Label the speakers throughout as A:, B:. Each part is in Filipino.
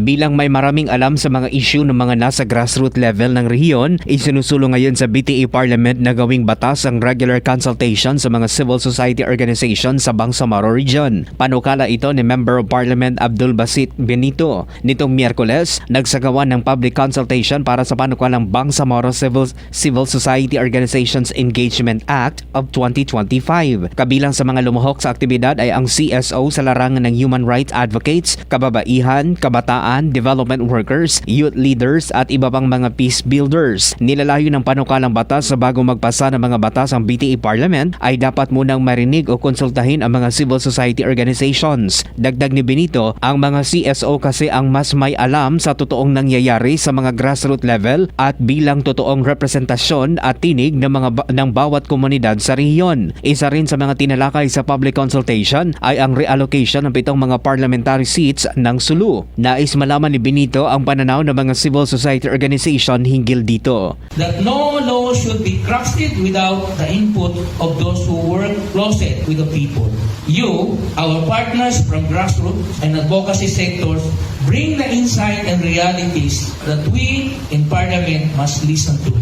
A: Bilang may maraming alam sa mga issue ng mga nasa grassroots level ng rehiyon, isinusulong ngayon sa BTA Parliament na gawing batas ang regular consultation sa mga civil society organization sa Bangsamoro Region. Panukala ito ni Member of Parliament Abdul Basit Benito. Nitong Miyerkules, nagsagawa ng public consultation para sa panukalang Bangsamoro Civil, Civil Society Organizations Engagement Act of 2025. Kabilang sa mga lumuhok sa aktibidad ay ang CSO sa larangan ng human rights advocates, kababaihan, kabataan, development workers, youth leaders at iba pang mga peace builders. Nilalayo ng panukalang batas sa bago magpasa ng mga batas ang BTA Parliament ay dapat munang marinig o konsultahin ang mga civil society organizations. Dagdag ni Benito, ang mga CSO kasi ang mas may alam sa totoong nangyayari sa mga grassroots level at bilang totoong representasyon at tinig ng mga ba- ng bawat komunidad sa rehiyon. Isa rin sa mga tinalakay sa public consultation ay ang reallocation ng pitong mga parliamentary seats ng Sulu. Nais malaman ni Benito ang pananaw ng mga civil society organization hinggil dito.
B: that no law should be crafted without the input of those who work closet with the people. You, our partners from grassroots and advocacy sectors, bring the insight and realities that we in Parliament must listen to.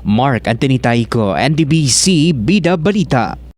A: Mark Anthony Taico, NDBC Bida Balita.